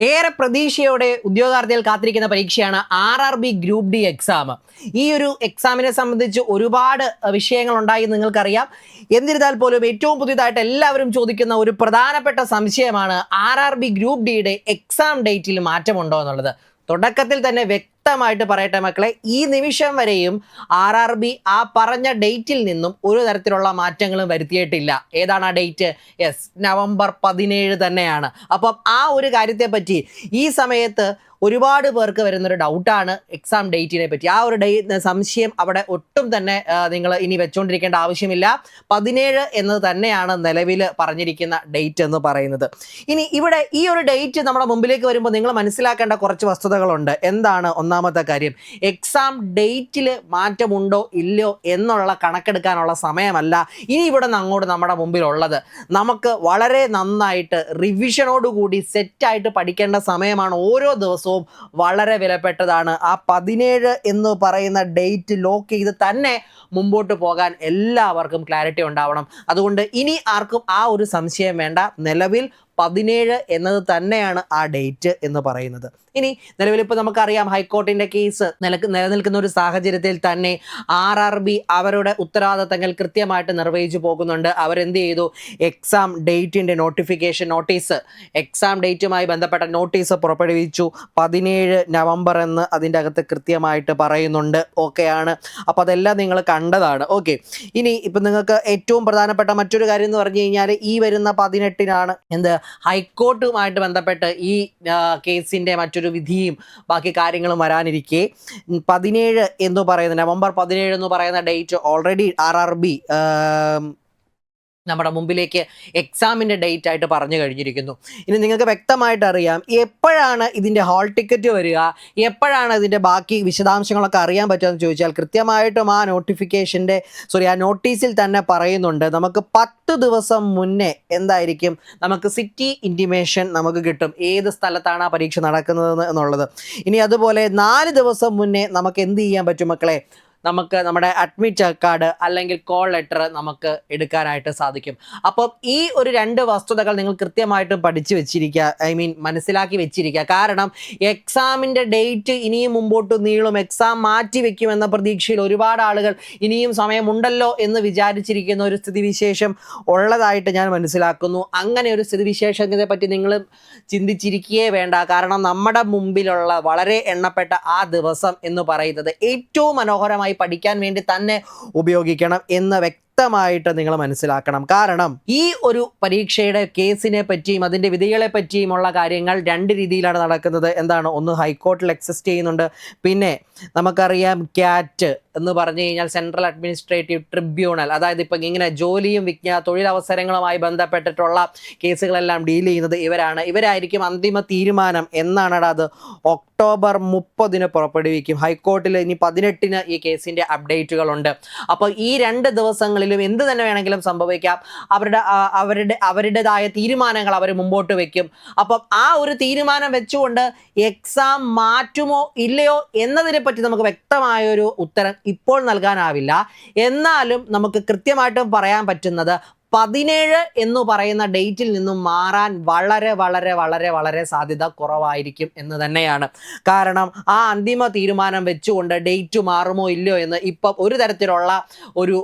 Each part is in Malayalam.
ഏറെ പ്രതീക്ഷയോടെ ഉദ്യോഗാർത്ഥികൾ കാത്തിരിക്കുന്ന പരീക്ഷയാണ് R R B group D exam ഈ ഒരു എക്സാമിനെ സംബന്ധിച്ച് ഒരുപാട് വിഷയങ്ങൾ ഉണ്ടായി നിങ്ങൾക്കറിയാം. എന്നിരുന്നാൽ പോലും ഏറ്റവും പുതിയതായിട്ട് എല്ലാവരും ചോദിക്കുന്ന ഒരു പ്രധാനപ്പെട്ട സംശയമാണ് ആർ ആർ ബി ഗ്രൂപ്പ് ഡിയുടെ എക്സാം ഡേറ്റിൽ മാറ്റമുണ്ടോ എന്നുള്ളത്. തുടക്കത്തിൽ തന്നെ വ്യക്തമായിട്ട് പറയട്ടെ മക്കളെ ഈ നിമിഷം വരെയും ആർ ആർ ബി ആ പറഞ്ഞ ഡേറ്റിൽ നിന്നും ഒരു തരത്തിലുള്ള മാറ്റങ്ങളും വരുത്തിയിട്ടില്ല. ഏതാണ് ആ ഡേറ്റ്? യെസ് നവംബർ പതിനേഴ് തന്നെയാണ്. അപ്പം ആ ഒരു കാര്യത്തെപ്പറ്റി ഈ സമയത്ത് ഒരുപാട് പേർക്ക് വരുന്നൊരു ഡൗട്ടാണ് എക്സാം ഡേറ്റിനെ പറ്റി. ആ ഒരു ഡേ സംശയം അവിടെ ഒട്ടും തന്നെ നിങ്ങൾ ഇനി വെച്ചുകൊണ്ടിരിക്കേണ്ട ആവശ്യമില്ല. പതിനേഴ് എന്നത് തന്നെയാണ് നിലവിൽ പറഞ്ഞിരിക്കുന്ന ഡേറ്റ് എന്ന് പറയുന്നത്. ഇനി ഇവിടെ ഈ ഒരു ഡേറ്റ് നമ്മുടെ മുമ്പിലേക്ക് വരുമ്പോൾ നിങ്ങൾ മനസ്സിലാക്കേണ്ട കുറച്ച് വസ്തുതകളുണ്ട്. എന്താണ് ഒന്നാമത്തെ കാര്യം? എക്സാം ഡേറ്റിൽ മാറ്റമുണ്ടോ ഇല്ലയോ എന്നുള്ള കണക്കെടുക്കാനുള്ള സമയമല്ല ഇനി ഇവിടെ അങ്ങോട്ട് നമ്മുടെ മുമ്പിലുള്ളത്. നമുക്ക് വളരെ നന്നായിട്ട് റിവിഷനോടുകൂടി സെറ്റായിട്ട് പഠിക്കേണ്ട സമയമാണ് ഓരോ ദിവസവും വളരെ വിലപ്പെട്ടതാണ്. ആ പതിനേഴ് എന്ന് പറയുന്ന ഡേറ്റ് ലോക്ക് ചെയ്ത് തന്നെ മുമ്പോട്ട് പോകാൻ എല്ലാവർക്കും ക്ലാരിറ്റി ഉണ്ടാവണം. അതുകൊണ്ട് ഇനി ആർക്കും ആ ഒരു സംശയം വേണ്ട. നിലവിൽ പതിനേഴ് എന്നത് തന്നെയാണ് ആ ഡേറ്റ് എന്ന് പറയുന്നത്. ഇനി നിലവിൽ ഇപ്പോൾ നമുക്കറിയാം ഹൈക്കോർട്ടിന്റെ കേസ് നിലയ്ക്ക് നിലനിൽക്കുന്ന ഒരു സാഹചര്യത്തിൽ തന്നെ ആർ ആർ ബി അവരുടെ ഉത്തരവാദിത്തങ്ങൾ കൃത്യമായിട്ട് നിർവഹിച്ചു പോകുന്നുണ്ട്. അവരെന്ത് ചെയ്തു? എക്സാം ഡേറ്റിന്റെ നോട്ടിഫിക്കേഷൻ നോട്ടീസ് എക്സാം ഡേറ്റുമായി ബന്ധപ്പെട്ട നോട്ടീസ് പുറപ്പെടുവിച്ചു. പതിനേഴ് നവംബർ എന്ന് അതിന്റെ അകത്ത് കൃത്യമായിട്ട് പറയുന്നുണ്ട്. ഓക്കെയാണ് അപ്പോൾ അതെല്ലാം നിങ്ങൾ കണ്ടതാണ്. ഓക്കെ. ഇനി ഇപ്പം നിങ്ങൾക്ക് ഏറ്റവും പ്രധാനപ്പെട്ട മറ്റൊരു കാര്യം എന്ന് പറഞ്ഞു കഴിഞ്ഞാൽ ഈ വരുന്ന പതിനെട്ടിനാണ് എന്ത്? ഹൈക്കോർട്ടുമായിട്ട് ബന്ധപ്പെട്ട് ഈ കേസിന്റെ മറ്റൊരു വിധിയും ബാക്കി കാര്യങ്ങളും വരാനിരിക്കെ. പതിനേഴ് എന്ന് പറയുന്ന നവംബർ പതിനേഴ് എന്ന് പറയുന്ന date already R R B നമ്മുടെ മുമ്പിലേക്ക് എക്സാമിന്റെ ഡേറ്റ് ആയിട്ട് പറഞ്ഞു കഴിഞ്ഞിരിക്കുന്നു. ഇനി നിങ്ങൾക്ക് വ്യക്തമായിട്ട് അറിയാം എപ്പോഴാണ് ഇതിന്റെ ഹാൾ ടിക്കറ്റ് വരിക എപ്പോഴാണ് ഇതിന്റെ ബാക്കി വിശദാംശങ്ങളൊക്കെ അറിയാൻ പറ്റുമെന്ന് ചോദിച്ചാൽ കൃത്യമായിട്ടും ആ നോട്ടിഫിക്കേഷന്റെ സോറി ആ നോട്ടീസിൽ തന്നെ പറയുന്നുണ്ട്. നമുക്ക് പത്ത് ദിവസം മുന്നേ എന്തായിരിക്കും? നമുക്ക് സിറ്റി ഇന്റിമേഷൻ നമുക്ക് കിട്ടും. ഏത് സ്ഥലത്താണ് ആ പരീക്ഷ നടക്കുന്നത് എന്നുള്ളത്. ഇനി അതുപോലെ നാല് ദിവസം മുന്നേ നമുക്ക് എന്ത് ചെയ്യാൻ പറ്റും മക്കളെ? നമുക്ക് നമ്മുടെ അഡ്മിറ്റ് കാർഡ് അല്ലെങ്കിൽ കോൾ ലെറ്റർ നമുക്ക് എടുക്കാനായിട്ട് സാധിക്കും. അപ്പം ഈ ഒരു രണ്ട് വസ്തുതകൾ നിങ്ങൾ കൃത്യമായിട്ടും പഠിച്ചു വെച്ചിരിക്കുക ഐ മീൻ മനസ്സിലാക്കി വെച്ചിരിക്കുക കാരണം എക്സാമിന്റെ ഡേറ്റ് ഇനിയും മുമ്പോട്ട് നീളും എക്സാം മാറ്റി വെക്കുമെന്ന പ്രതീക്ഷയിൽ ഒരുപാട് ആളുകൾ ഇനിയും സമയമുണ്ടല്ലോ എന്ന് വിചാരിച്ചിരിക്കുന്ന ഒരു സ്ഥിതിവിശേഷം ഉള്ളതായിട്ട് ഞാൻ മനസ്സിലാക്കുന്നു. അങ്ങനെ ഒരു സ്ഥിതിവിശേഷത്തെ പറ്റി നിങ്ങൾ ചിന്തിച്ചിരിക്കുകയേ വേണ്ട. കാരണം നമ്മുടെ മുമ്പിലുള്ള വളരെ എണ്ണപ്പെട്ട ആ ദിവസം എന്ന് പറയുന്നത് ഏറ്റവും മനോഹരമായി പഠിക്കാൻ വേണ്ടി തന്നെ ഉപയോഗിക്കണം എന്ന് വ്യക്തമായിട്ട് നിങ്ങൾ മനസ്സിലാക്കണം. കാരണം ഈ ഒരു പരീക്ഷയുടെ കേസിനെ പറ്റിയും അതിന്റെ വിധികളെ പറ്റിയുമുള്ള കാര്യങ്ങൾ രണ്ട് രീതിയിലാണ് നടക്കുന്നത്. എന്താണ്? ഒന്ന് ഹൈക്കോർട്ടിൽ എക്സിസ്റ്റ് ചെയ്യുന്നുണ്ട്. പിന്നെ നമുക്കറിയാം ക്യാറ്റ് എന്ന് പറഞ്ഞു കഴിഞ്ഞാൽ സെൻട്രൽ അഡ്മിനിസ്ട്രേറ്റീവ് ട്രിബ്യൂണൽ അതായത് ഇപ്പം ഇങ്ങനെ ജോലിയും വിജ്ഞാ തൊഴിലവസരങ്ങളുമായി ബന്ധപ്പെട്ടിട്ടുള്ള കേസുകളെല്ലാം ഡീൽ ചെയ്യുന്നത് ഇവരാണ്. ഇവരായിരിക്കും അന്തിമ തീരുമാനം എന്നാണ് അത് ഒക്ടോബർ മുപ്പതിന് പുറപ്പെടുവിക്കും. ഹൈക്കോർട്ടിൽ ഇനി പതിനെട്ടിന് ഈ കേസിന്റെ അപ്ഡേറ്റുകളുണ്ട്. അപ്പോൾ ഈ രണ്ട് ദിവസങ്ങളിലും എന്ത് തന്നെ വേണമെങ്കിലും സംഭവിക്കാം. അവരുടെ അവരുടെ അവരുടേതായ തീരുമാനങ്ങൾ അവർ മുമ്പോട്ട് വെക്കും. അപ്പം ആ ഒരു തീരുമാനം വെച്ചുകൊണ്ട് എക്സാം മാറ്റുമോ ഇല്ലയോ എന്നതിനെ പറ്റി നമുക്ക് വ്യക്തമായൊരു ഉത്തരം ഇപ്പോൾ നൽകാനാവില്ല. എന്നാലും നമുക്ക് കൃത്യമായിട്ടും പറയാൻ പറ്റുന്നത് പതിനേഴ് എന്ന് പറയുന്ന ഡേറ്റിൽ നിന്നും മാറാൻ വളരെ വളരെ വളരെ വളരെ സാധ്യത കുറവായിരിക്കും എന്ന് തന്നെയാണ്. കാരണം ആ അന്തിമ തീരുമാനം വെച്ചുകൊണ്ട് ഡേറ്റ് മാറുമോ ഇല്ലയോ എന്ന് ഇപ്പം ഒരു തരത്തിലുള്ള ഒരു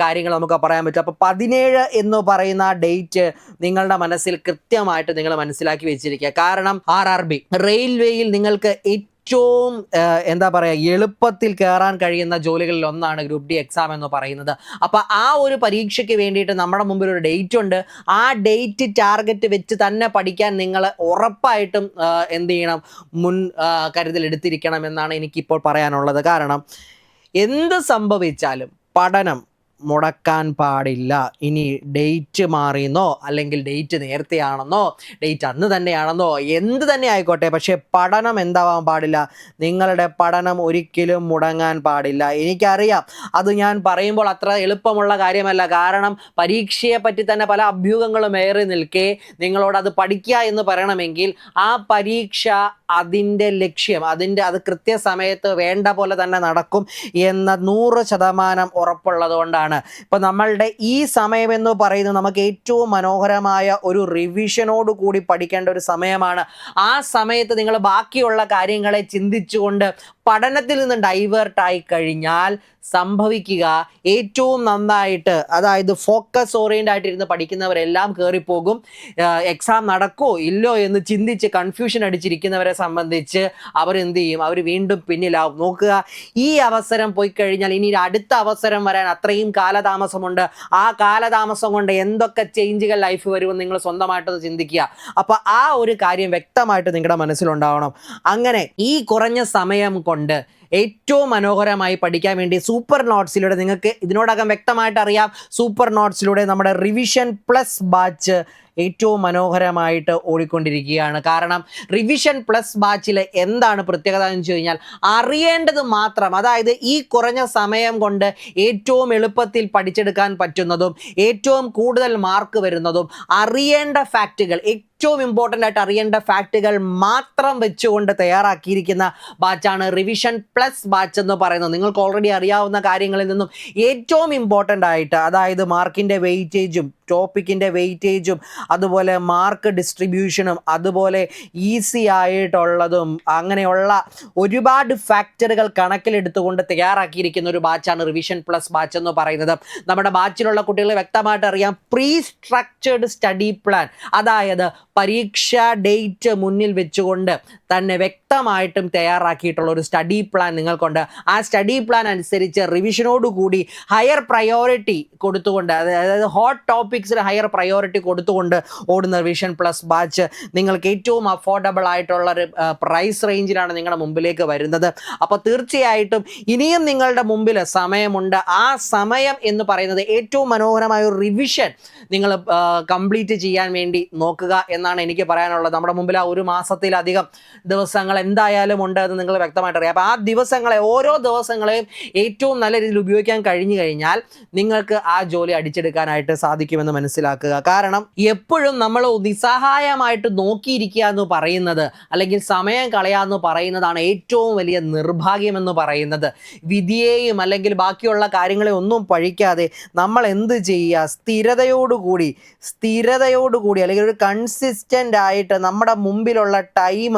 കാര്യങ്ങൾ നമുക്ക് പറയാൻ പറ്റും. അപ്പോൾ പതിനേഴ് എന്ന് പറയുന്ന ഡേറ്റ് നിങ്ങളുടെ മനസ്സിൽ കൃത്യമായിട്ട് നിങ്ങൾ മനസ്സിലാക്കി വെച്ചിരിക്കുക. കാരണം ആർ ആർ ബി റെയിൽവേയിൽ നിങ്ങൾക്ക് ഏറ്റവും എന്താ പറയുക എളുപ്പത്തിൽ കയറാൻ കഴിയുന്ന ജോലികളിൽ ഒന്നാണ് ഗ്രൂപ്പ് ഡി എക്സാം എന്ന് പറയുന്നത്. അപ്പോൾ ആ ഒരു പരീക്ഷയ്ക്ക് വേണ്ടിയിട്ട് നമ്മുടെ മുമ്പിൽ ഒരു ഡേറ്റ് ഉണ്ട്. ആ ഡേറ്റ് ടാർഗറ്റ് വെച്ച് തന്നെ പഠിക്കാൻ നിങ്ങൾ ഉറപ്പായിട്ടും എന്ത് ചെയ്യണം? മുൻ കരുതലെടുത്തിരിക്കണം എന്നാണ് എനിക്കിപ്പോൾ പറയാനുള്ളത്. കാരണം എന്ത് സംഭവിച്ചാലും പഠനം മുടക്കാൻ പാടില്ല. ഇനി ഡേറ്റ് മാറിയെന്നോ അല്ലെങ്കിൽ ഡേറ്റ് നേരത്തെയാണെന്നോ ഡേറ്റ് അന്ന് തന്നെയാണെന്നോ എന്ത് തന്നെ ആയിക്കോട്ടെ പക്ഷേ പഠനം എന്താവാൻ പാടില്ല. നിങ്ങളുടെ പഠനം ഒരിക്കലും മുടങ്ങാൻ പാടില്ല. എനിക്കറിയാം. അത് ഞാൻ പറയുമ്പോൾ അത്ര എളുപ്പമുള്ള കാര്യമല്ല. കാരണം പരീക്ഷയെ പറ്റി തന്നെ പല അഭ്യൂഹങ്ങളും ഏറി നിൽക്കേ. നിങ്ങളോട് അത് പഠിക്കുക എന്ന് പറയണമെങ്കിൽ ആ പരീക്ഷ അതിന്റെ ലക്ഷ്യം അതിന്റെ അത് കൃത്യസമയത്ത് വേണ്ട പോലെ തന്നെ നടക്കും എന്ന നൂറ് ശതമാനം ഉറപ്പുള്ളത് കൊണ്ടാണ് ഇപ്പം നമ്മളുടെ ഈ സമയം എന്ന് പറയുന്നത് നമുക്ക് ഏറ്റവും മനോഹരമായ ഒരു റിവിഷനോട് കൂടി പഠിക്കേണ്ട ഒരു സമയമാണ്. ആ സമയത്ത് നിങ്ങൾ ബാക്കിയുള്ള കാര്യങ്ങളെ ചിന്തിച്ചുകൊണ്ട് പഠനത്തിൽ നിന്ന് ഡൈവേർട്ട് ആയി കഴിഞ്ഞാൽ സംഭവിക്കുക. ഏറ്റവും നന്നായിട്ട് അതായത് ഫോക്കസ് ഓറിയന്റ് ആയിട്ടിരുന്ന് പഠിക്കുന്നവരെല്ലാം കയറിപ്പോകും എക്സാം നടക്കോ ഇല്ലോ എന്ന് ചിന്തിച്ച് കൺഫ്യൂഷൻ അടിച്ചിരിക്കുന്നവരെ സംബന്ധിച്ച് അവർ എന്ത് ചെയ്യും? അവർ വീണ്ടും പിന്നിലാവും. നോക്കുക ഈ അവസരം പോയി കഴിഞ്ഞാൽ ഇനി അടുത്ത അവസരം വരാൻ അത്രയും കാലതാമസമുണ്ട്. ആ കാലതാമസം കൊണ്ട് എന്തൊക്കെ ചേഞ്ചുകൾ ലൈഫ് വരുമെന്ന് നിങ്ങൾ സ്വന്തമായിട്ടൊന്ന് ചിന്തിക്കുക. അപ്പോൾ ആ ഒരു കാര്യം വ്യക്തമായിട്ട് നിങ്ങളുടെ മനസ്സിലുണ്ടാവണം. അങ്ങനെ ഈ കുറഞ്ഞ സമയം കൊണ്ട് ഏറ്റവും മനോഹരമായി പഠിക്കാൻ വേണ്ടി സൂപ്പർ നോട്ട്സിലൂടെ നിങ്ങൾക്ക് ഇതിനോടകം വ്യക്തമായിട്ട് അറിയാം. സൂപ്പർ നോട്ട്സിലൂടെ നമ്മുടെ റിവിഷൻ പ്ലസ് ബാച്ച് ഏറ്റവും മനോഹരമായിട്ട് ഓടിക്കൊണ്ടിരിക്കുകയാണ്. കാരണം റിവിഷൻ പ്ലസ് ബാച്ചിൽ എന്താണ് പ്രത്യേകത എന്ന് വെച്ച് കഴിഞ്ഞാൽ അറിയേണ്ടത് മാത്രം അതായത് ഈ കുറഞ്ഞ സമയം കൊണ്ട് ഏറ്റവും എളുപ്പത്തിൽ പഠിച്ചെടുക്കാൻ പറ്റുന്നതും ഏറ്റവും കൂടുതൽ മാർക്ക് വരുന്നതും അറിയേണ്ട ഫാക്റ്റുകൾ ഏറ്റവും ഇമ്പോർട്ടന്റ് ആയിട്ട് അറിയേണ്ട ഫാക്റ്റുകൾ മാത്രം വെച്ചുകൊണ്ട് തയ്യാറാക്കിയിരിക്കുന്ന ബാച്ചാണ് റിവിഷൻ പ്ലസ് ബാച്ച് എന്ന് പറയുന്നത്. നിങ്ങൾക്ക് ഓൾറെഡി അറിയാവുന്ന കാര്യങ്ങളിൽ നിന്നും ഏറ്റവും ഇമ്പോർട്ടന്റ് ആയിട്ട് അതായത് മാർക്കിന്റെ വെയിറ്റേജും ടോപ്പിക്കിന്റെ വെയിറ്റേജും അതുപോലെ മാർക്ക് ഡിസ്ട്രിബ്യൂഷനും അതുപോലെ ഈസി ആയിട്ടുള്ളതും അങ്ങനെയുള്ള ഒരുപാട് ഫാക്ടറുകൾ കണക്കിലെടുത്തുകൊണ്ട് തയ്യാറാക്കിയിരിക്കുന്ന ഒരു ബാച്ചാണ് റിവിഷൻ പ്ലസ് ബാച്ച് എന്ന് പറയുന്നത്. നമ്മുടെ ബാച്ചിലുള്ള കുട്ടികൾ വ്യക്തമായിട്ട് അറിയാം. പ്രീ സ്ട്രക്ചേർഡ് സ്റ്റഡി പ്ലാൻ അതായത് പരീക്ഷാ ഡേറ്റ് മുന്നിൽ വെച്ചുകൊണ്ട് തന്നെ വ്യക്തമായിട്ടും തയ്യാറാക്കിയിട്ടുള്ള ഒരു സ്റ്റഡി പ്ലാൻ നിങ്ങൾക്കുണ്ട്. ആ സ്റ്റഡി പ്ലാൻ അനുസരിച്ച് റിവിഷനോടുകൂടി ഹയർ പ്രയോറിറ്റി കൊടുത്തുകൊണ്ട് അതായത് ഹോട്ട് ടോപ്പിക്സിന് ഹയർ പ്രയോറിറ്റി കൊടുത്തുകൊണ്ട് ഓടുന്ന റിവിഷൻ പ്ലസ് ബാച്ച് നിങ്ങൾക്ക് ഏറ്റവും അഫോർഡബിൾ ആയിട്ടുള്ള ഒരു പ്രൈസ് റേഞ്ചിലാണ് നിങ്ങളുടെ മുമ്പിലേക്ക് വരുന്നത്. അപ്പോൾ തീർച്ചയായിട്ടും ഇനിയും നിങ്ങളുടെ മുമ്പിൽ സമയമുണ്ട്. ആ സമയം എന്ന് പറയുന്നത് ഏറ്റവും മനോഹരമായ ഒരു റിവിഷൻ നിങ്ങൾ കംപ്ലീറ്റ് ചെയ്യാൻ വേണ്ടി നോക്കുക എന്നാണ് എനിക്ക് പറയാനുള്ളത്. നമ്മുടെ മുമ്പിൽ ആ ഒരു മാസത്തിലധികം ദിവസങ്ങൾ എന്തായാലും ഉണ്ട് എന്ന് നിങ്ങൾ വ്യക്തമായിട്ട് അറിയാം അപ്പോൾ ആ ദിവസങ്ങളെ ഓരോ ദിവസങ്ങളെയും ഏറ്റവും നല്ല രീതിയിൽ ഉപയോഗിക്കാൻ കഴിഞ്ഞു കഴിഞ്ഞാൽ നിങ്ങൾക്ക് ആ ജോലി അടിച്ചെടുക്കാനായിട്ട് സാധിക്കുമെന്ന് മനസ്സിലാക്കുക. കാരണം എപ്പോഴും നമ്മൾ നിസ്സഹായമായിട്ട് നോക്കിയിരിക്കുക എന്ന് പറയുന്നത് അല്ലെങ്കിൽ സമയം കളയാന്ന് പറയുന്നതാണ് ഏറ്റവും വലിയ നിർഭാഗ്യമെന്ന് പറയുന്നത്. വിധിയെയും അല്ലെങ്കിൽ ബാക്കിയുള്ള കാര്യങ്ങളെ ഒന്നും പഴിക്കാതെ നമ്മൾ എന്ത് ചെയ്യുക? സ്ഥിരതയോടുകൂടി സ്ഥിരതയോടുകൂടി അല്ലെങ്കിൽ ഒരു കൺസിസ്റ്റന്റ് ആയിട്ട് നമ്മുടെ മുമ്പിലുള്ള ടൈം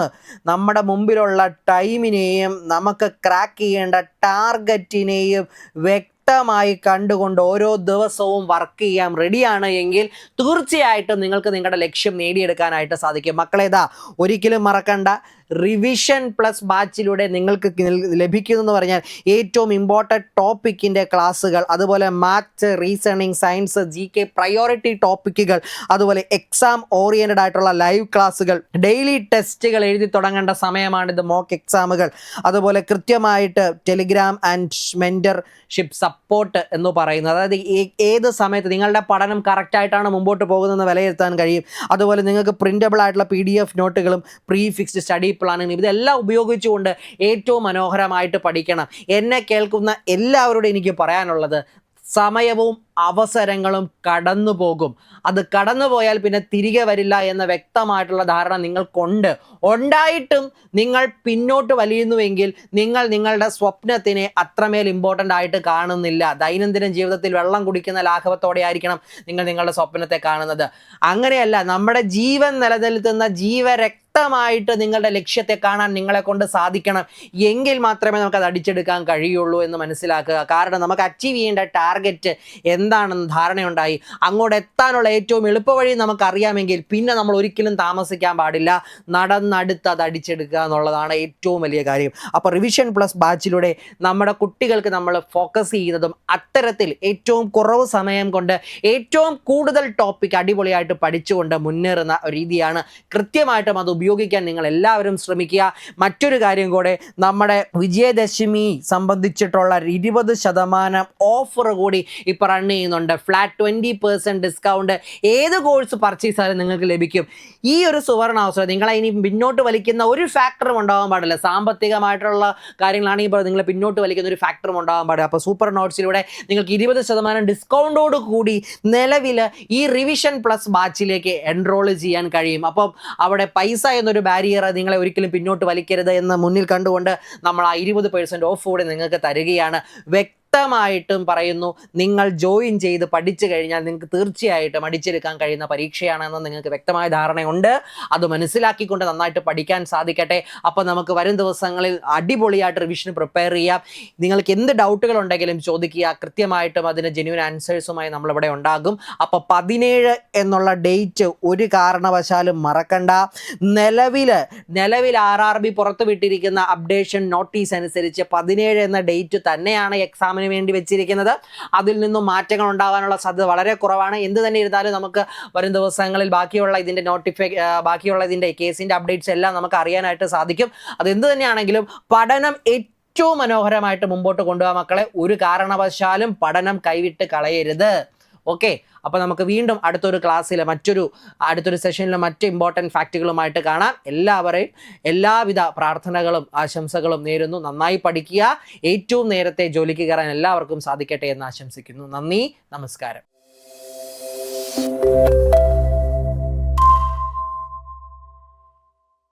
നമ്മുടെ മുമ്പിലുള്ള ടൈമിനെയും നമുക്ക് ക്രാക്ക് ചെയ്യേണ്ട ടാർഗറ്റിനെയും വ്യക്തമായി കണ്ടുകൊണ്ട് ഓരോ ദിവസവും വർക്ക് ചെയ്യാൻ റെഡിയാണ് എങ്കിൽ തീർച്ചയായിട്ടും നിങ്ങൾക്ക് നിങ്ങളുടെ ലക്ഷ്യം നേടിയെടുക്കാനായിട്ട് സാധിക്കും. മക്കളേതാ ഒരിക്കലും മറക്കണ്ട. റിവിഷൻ പ്ലസ് ബാച്ചിലൂടെ നിങ്ങൾക്ക് ലഭിക്കുന്നതെന്ന് പറഞ്ഞാൽ ഏറ്റവും ഇമ്പോർട്ടന്റ് ടോപ്പിക്കിന്റെ ക്ലാസ്സുകൾ അതുപോലെ maths reasoning science G K priority ടോപ്പിക്കുകൾ അതുപോലെ എക്സാം ഓറിയന്റഡ് ആയിട്ടുള്ള ലൈവ് ക്ലാസ്സുകൾ ഡെയിലി ടെസ്റ്റുകൾ എഴുതി തുടങ്ങേണ്ട സമയമാണിത് മോക്ക് എക്സാമുകൾ അതുപോലെ കൃത്യമായിട്ട് ടെലിഗ്രാം ആൻഡ് മെന്റർഷിപ്പ് സപ്പോർട്ട് എന്ന് പറയുന്നത്. അതായത് ഏത് സമയത്ത് നിങ്ങളുടെ പഠനം കറക്റ്റായിട്ടാണ് മുമ്പോട്ട് പോകുന്നതെന്ന് വിലയിരുത്താൻ കഴിയും. അതുപോലെ നിങ്ങൾക്ക് പ്രിന്റബിൾ ആയിട്ടുള്ള പി ഡി എഫ് നോട്ടുകളും പ്രീ ഫിക്സ്ഡ് സ്റ്റഡി പ്ലാനുകളും ഇതെല്ലാം ഉപയോഗിച്ചുകൊണ്ട് ഏറ്റവും മനോഹരമായിട്ട് പഠിക്കണം. എന്നെ കേൾക്കുന്ന എല്ലാവരോടും എനിക്ക് പറയാനുള്ളത് സമയവും അവസരങ്ങളും കടന്നു പോകും. അത് കടന്നു പോയാൽ പിന്നെ തിരികെ വരില്ല എന്ന വ്യക്തമായിട്ടുള്ള ധാരണ നിങ്ങൾക്കുണ്ട്. ഉണ്ടായിട്ടും നിങ്ങൾ പിന്നോട്ട് വലിയുന്നുവെങ്കിൽ നിങ്ങൾ നിങ്ങളുടെ സ്വപ്നത്തിനെ അത്രമേൽ ഇമ്പോർട്ടന്റ് ആയിട്ട് കാണുന്നില്ല. ദൈനംദിന ജീവിതത്തിൽ വെള്ളം കുടിക്കുന്ന ലാഘവത്തോടെ ആയിരിക്കണം നിങ്ങൾ നിങ്ങളുടെ സ്വപ്നത്തെ കാണുന്നത്. അങ്ങനെയല്ല നമ്മുടെ ജീവൻ നിലനിൽക്കുന്ന ജീവരക്തമായിട്ട് നിങ്ങളുടെ ലക്ഷ്യത്തെ കാണാൻ നിങ്ങളെ കൊണ്ട് സാധിക്കണം. എങ്കിൽ മാത്രമേ നമുക്ക് അത് അടിച്ചെടുക്കാൻ കഴിയുള്ളൂ എന്ന് മനസ്സിലാക്കുക. കാരണം നമുക്ക് അച്ചീവ് ചെയ്യേണ്ട ടാർഗറ്റ് എന്താണെന്ന് ധാരണയുണ്ടായി. അങ്ങോട്ട് എത്താനുള്ള ഏറ്റവും എളുപ്പവഴി നമുക്കറിയാമെങ്കിൽ പിന്നെ നമ്മൾ ഒരിക്കലും താമസിക്കാൻ പാടില്ല. നടന്നടുത്ത് അത് അടിച്ചെടുക്കുക എന്നുള്ളതാണ് ഏറ്റവും വലിയ കാര്യം. അപ്പോൾ റിവിഷൻ പ്ലസ് ബാച്ചിലൂടെ നമ്മുടെ കുട്ടികൾക്ക് നമ്മൾ ഫോക്കസ് ചെയ്യുന്നതും അത്തരത്തിൽ ഏറ്റവും കുറവ് സമയം കൊണ്ട് ഏറ്റവും കൂടുതൽ ടോപ്പിക് അടിപൊളിയായിട്ട് പഠിച്ചുകൊണ്ട് മുന്നേറുന്ന രീതിയാണ്. കൃത്യമായിട്ടും അത് ഉപയോഗിക്കാൻ നിങ്ങൾ എല്ലാവരും ശ്രമിക്കുക. മറ്റൊരു കാര്യം കൂടെ നമ്മുടെ വിജയദശമി സംബന്ധിച്ചിട്ടുള്ള ഇരുപത് ശതമാനം ഓഫർ കൂടി ഇപ്പോൾ റൺ ചെയ്യുന്നുണ്ട്. ഫ്ലാറ്റ് ട്വന്റി പെർസെന്റ് ഡിസ്കൗണ്ട് ഏത് കോഴ്സ് പർച്ചേസ് ആയാലും നിങ്ങൾക്ക് ലഭിക്കും. ഈ ഒരു സുവർണ അവസരം നിങ്ങളെ ഇനി പിന്നോട്ട് വലിക്കുന്ന ഒരു ഫാക്ടറും ഉണ്ടാവാൻ പാടില്ല. സാമ്പത്തികമായിട്ടുള്ള കാര്യങ്ങളാണെങ്കിൽ ഇപ്പോൾ നിങ്ങൾ പിന്നോട്ട് വലിക്കുന്ന ഒരു ഫാക്ടറും ഉണ്ടാവാൻ പാടില്ല. അപ്പോൾ സൂപ്പർ നോട്ട്സിലൂടെ നിങ്ങൾക്ക് ഇരുപത് ശതമാനം ഡിസ്കൗണ്ടോട് കൂടി നിലവിൽ ഈ റിവിഷൻ പ്ലസ് ബാച്ചിലേക്ക് എൻറോൾ ചെയ്യാൻ കഴിയും. അപ്പം അവിടെ പൈസ എന്നൊരു ബാരിയർ നിങ്ങളെ ഒരിക്കലും പിന്നോട്ട് വലിക്കരുത് എന്ന് മുന്നിൽ കണ്ടുകൊണ്ട് നമ്മൾ ആ ഇരുപത് പേഴ്സന്റ് ഓഫ് കൂടി നിങ്ങൾക്ക് തരികയാണ്. വ്യക്തമായിട്ടും പറയുന്നു നിങ്ങൾ ജോയിൻ ചെയ്ത് പഠിച്ചു കഴിഞ്ഞാൽ നിങ്ങൾക്ക് തീർച്ചയായിട്ടും അടിച്ചെടുക്കാൻ കഴിയുന്ന പരീക്ഷയാണെന്ന് നിങ്ങൾക്ക് വ്യക്തമായ ധാരണയുണ്ട്. അത് മനസ്സിലാക്കിക്കൊണ്ട് നന്നായിട്ട് പഠിക്കാൻ സാധിക്കട്ടെ. അപ്പം നമുക്ക് വരും ദിവസങ്ങളിൽ അടിപൊളിയായിട്ട് റിവിഷന് പ്രിപ്പയർ ചെയ്യാം. നിങ്ങൾക്ക് എന്ത് ഡൗട്ടുകൾ ഉണ്ടെങ്കിലും ചോദിക്കുക. കൃത്യമായിട്ടും അതിന് ജെന്യൂൻ ആൻസേഴ്സുമായി നമ്മളിവിടെ ഉണ്ടാകും. അപ്പോൾ പതിനേഴ് എന്നുള്ള ഡേറ്റ് ഒരു കാരണവശാലും മറക്കണ്ട. നിലവിൽ നിലവിൽ ആർ ആർ ബി പുറത്തുവിട്ടിരിക്കുന്ന അപ്ഡേഷൻ നോട്ടീസ് അനുസരിച്ച് പതിനേഴ് എന്ന ഡേറ്റ് തന്നെയാണ് എക്സാമിന് വേണ്ടി വെച്ചിരിക്കുന്നത്. അതിൽ നിന്നും മാറ്റങ്ങൾ ഉണ്ടാകാനുള്ള സാധ്യത വളരെ കുറവാണ്. എന്ത് തന്നെ ഇരുന്നാലും നമുക്ക് വരും ദിവസങ്ങളിൽ ബാക്കിയുള്ള ഇതിന്റെ നോട്ടിഫൈ ബാക്കിയുള്ള ഇതിന്റെ കേസിന്റെ അപ്ഡേറ്റ്സ് എല്ലാം നമുക്ക് അറിയാനായിട്ട് സാധിക്കും. അതെന്ത് തന്നെയാണെങ്കിലും പഠനം ഏറ്റവും മനോഹരമായിട്ട് മുമ്പോട്ട് കൊണ്ടുപോകാൻ മക്കളെ. ഒരു കാരണവശാലും പഠനം കൈവിട്ട് കളയരുത്. ഓക്കെ അപ്പോൾ നമുക്ക് വീണ്ടും അടുത്തൊരു ക്ലാസ്സിലെ മറ്റൊരു അടുത്തൊരു സെഷനിലെ മറ്റ് ഇമ്പോർട്ടന്റ് ഫാക്റ്റുകളുമായിട്ട് കാണാം. എല്ലാവരെയും എല്ലാവിധ പ്രാർത്ഥനകളും ആശംസകളും നേരുന്നു. നന്നായി പഠിക്കുക. ഏറ്റവും നേരത്തെ ജോലിക്ക് കയറാൻ എല്ലാവർക്കും സാധിക്കട്ടെ എന്ന് ആശംസിക്കുന്നു. നന്ദി നമസ്കാരം.